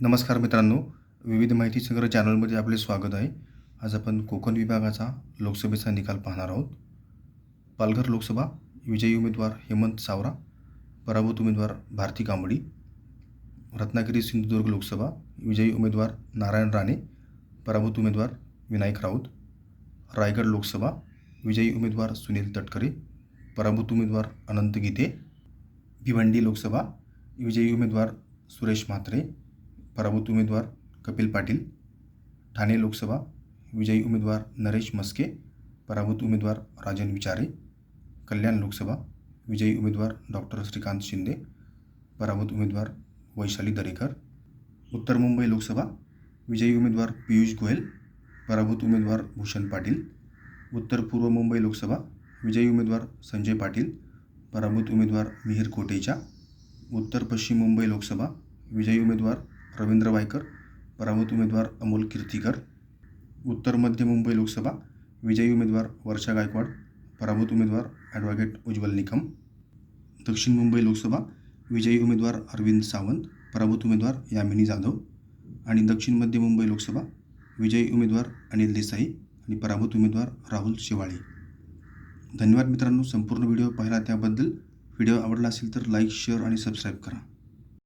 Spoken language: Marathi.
नमस्कार मित्रांनो विविध माहिती संग्रह चॅनलमध्ये आपले स्वागत आहे. आज आपण कोकण विभागाचा लोकसभेचा निकाल पाहणार आहोत. पालघर लोकसभा विजयी उमेदवार हेमंत सावरा पराभूत उमेदवार भारती कांबडी रत्नागिरी सिंधुदुर्ग लोकसभा विजयी उमेदवार नारायण राणे पराभूत उमेदवार विनायक राऊत रायगड लोकसभा विजयी उमेदवार सुनील तटकरे पराभूत उमेदवार अनंत गीते भिवंडी लोकसभा विजयी उमेदवार सुरेश म्हात्रे पराभूत उमेदवार कपिल पाटील ठाणे लोकसभा विजयी उमेदवार नरेश मस्के पराभूत उमेदवार राजन विचारे कल्याण लोकसभा विजयी उमेदवार डॉक्टर श्रीकांत शिंदे पराभूत उमेदवार वैशाली दरेकर उत्तर मुंबई लोकसभा विजयी उमेदवार पियुष गोयल पराभूत उमेदवार भूषण पाटील उत्तर पूर्व मुंबई लोकसभा विजयी उमेदवार संजय पाटील पराभूत उमेदवार मिहिर कोटेचा उत्तर पश्चिम मुंबई लोकसभा विजयी उमेदवार रवींद्र वायकर पराभूत उमेदवार अमोल कीर्तीकर उत्तर मध्य मुंबई लोकसभा विजयी उमेदवार वर्षा गायकवाड पराभूत उमेदवार ॲडव्होकेट उज्ज्वल निकम दक्षिण मुंबई लोकसभा विजयी उमेदवार अरविंद सावंत पराभूत उमेदवार यामिनी जाधव आणि दक्षिण मध्य मुंबई लोकसभा विजयी उमेदवार अनिल देसाई आणि पराभूत उमेदवार राहुल शेवाळे. धन्यवाद मित्रांनो संपूर्ण व्हिडिओ पाहिला त्याबद्दल. व्हिडिओ आवडला असेल तर लाईक शेअर आणि सबस्क्राईब करा.